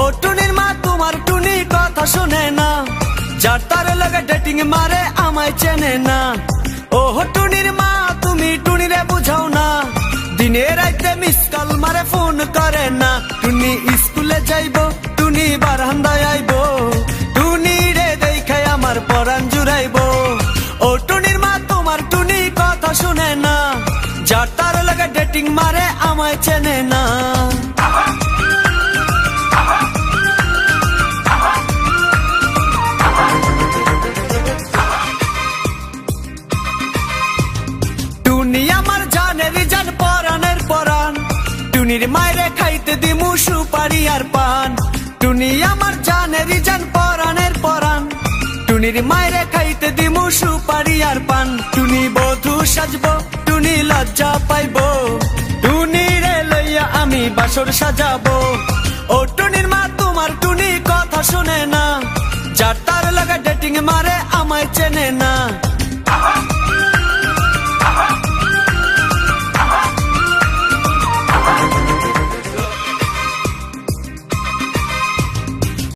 ও টুনির মা তোমার টুনি কথা শুনে না। যার তার লাগে ডেটিং মারে আমায় চেনে না। ও টুনির মা, তুমি টুনিরে বুঝাও না। দিনে রাইতে মিস কল মারে ফোন করে না। টুনি স্কুলে যাইব, টুনি বারান্দায় আইব। টুনি রে দেখে আমার পরাণ জুড়াইব। ও টুনির মা, তোমার টুনি কথা শুনে না। যার তার লাগে ডেটিং মারে আমায় চেনে না। টুনির মায়েরে খাইতে দিমু সুপারি আর পান। টুনি আমার জানের জান, পরানের পরান টুনির মায়েরে খাইতে দিমু সুপারি আর পান। টুনি বধু সাজবো, টুনি লজ্জা পাইবো। টুনি রে লইয়া আমি বাসর সাজাবো। ও টুনির মা, তোমার টুনি কথা শুনে না। যার তার লাগা ডেটিং মারে, আমায় চেনে না।